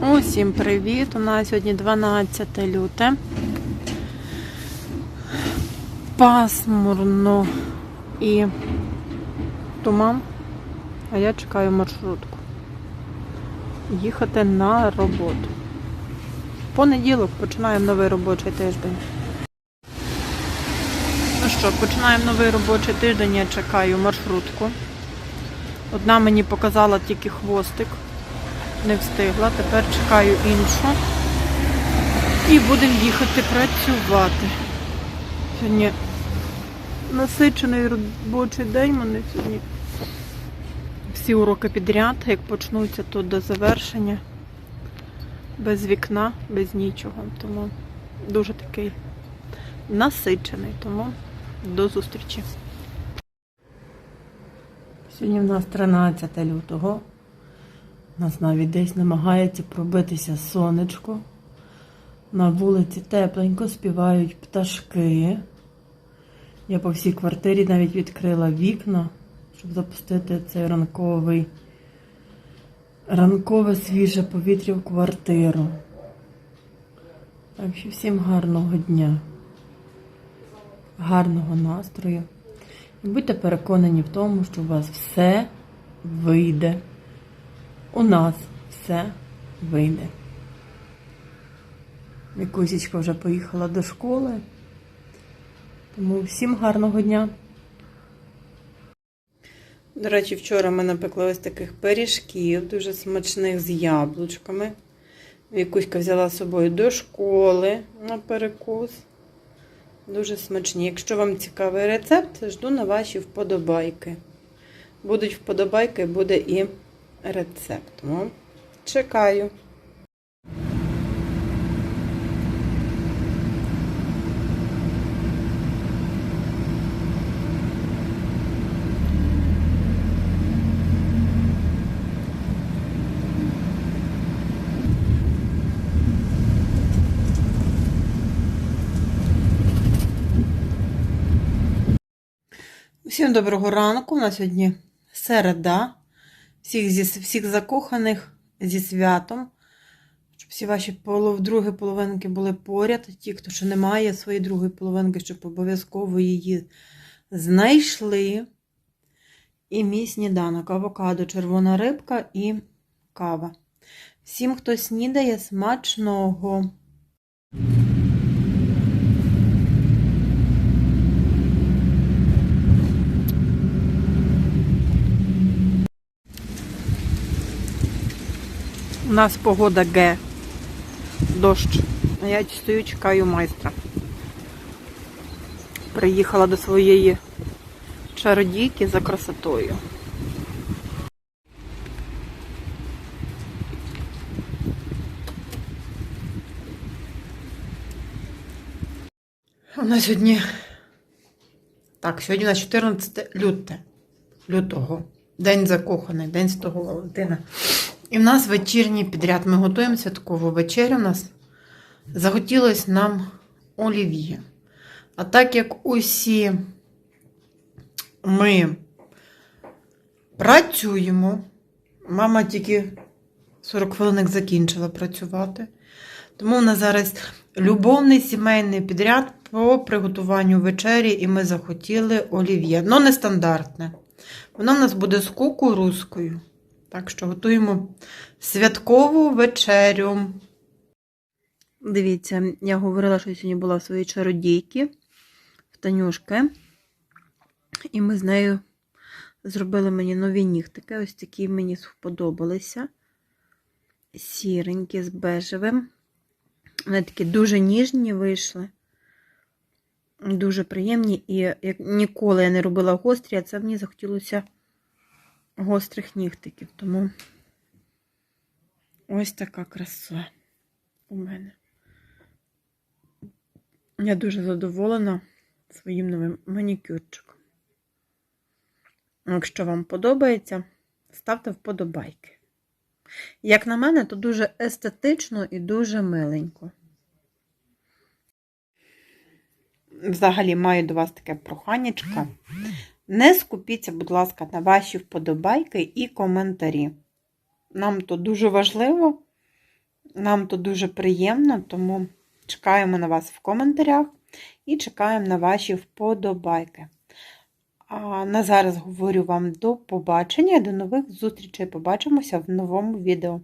Усім привіт! У нас сьогодні 12 люте. Пасмурно і туман. А я чекаю маршрутку. Їхати на роботу. Понеділок починаємо новий робочий тиждень. Ну що, починаємо новий робочий тиждень, я чекаю маршрутку. Одна мені показала тільки хвостик. Не встигла, тепер чекаю іншу. І будемо їхати працювати. Сьогодні насичений робочий день, мене сьогодні всі уроки підряд, як почнуться, то до завершення. Без вікна, без нічого. Тому дуже такий насичений. Тому до зустрічі. Сьогодні в нас 13 лютого. У нас навіть десь намагається пробитися сонечко. На вулиці тепленько співають пташки. Я по всій квартирі навіть відкрила вікна, щоб запустити цей ранковий, ранкове свіже повітря в квартиру. Так що всім гарного дня, гарного настрою. І будьте переконані в тому, що у вас все вийде. У нас все вийде. Мікусічка вже поїхала до школи. Тому всім гарного дня. До речі, вчора ми напекли ось таких пиріжків, дуже смачних з яблучками. Вікуська взяла з собою до школи на перекус. Дуже смачні. Якщо вам цікавий рецепт, жду на ваші вподобайки. Будуть вподобайки, буде і рецепт. Ну, чекаю. Всім доброго ранку. У нас сьогодні середа. Всіх, зі, всіх закоханих зі святом. Щоб всі ваші полов, другі половинки були поряд. Ті, хто ще не має своєї другої половинки, щоб обов'язково її знайшли. І мій сніданок, авокадо, червона рибка і кава. Всім, хто снідає, смачного. У нас погода Г. Дощ. Я стою, чекаю майстра. Приїхала до своєї чародійки за красотою. У нас сьогодні. Так, сьогодні у нас 14 люте. лютого. День закоханий, День Святого Валентина. І в нас вечірній підряд. Ми готуємо святкову вечерю. У нас захотілось нам олів'є. А так як усі ми працюємо, мама тільки 40 хвилин закінчила працювати. Тому в нас зараз любовний сімейний підряд по приготуванню вечері, і ми захотіли олів'є. Ну, нестандартне. Воно в нас буде з кукурузкою. Так що готуємо святкову вечерю. Дивіться, я говорила, що сьогодні була в своїй чародійки в Танюшки. І ми з нею зробили мені нові нігтики. Ось такі мені сподобалися. Сіренькі з бежевим. Вони такі дуже ніжні вийшли. Дуже приємні. І як ніколи я не робила гострі, а це мені захотілося гострих нігтиків. Тому ось така краса у мене. Я дуже задоволена своїм новим манікюрчиком. Якщо вам подобається, ставте вподобайки. Як на мене, то дуже естетично і дуже миленько. Взагалі маю до вас таке проханнячко. Не скупіться, будь ласка, на ваші вподобайки і коментарі. Нам то дуже важливо, нам то дуже приємно, тому чекаємо на вас в коментарях і чекаємо на ваші вподобайки. А на зараз говорю вам до побачення, до нових зустрічей. Побачимося в новому відео.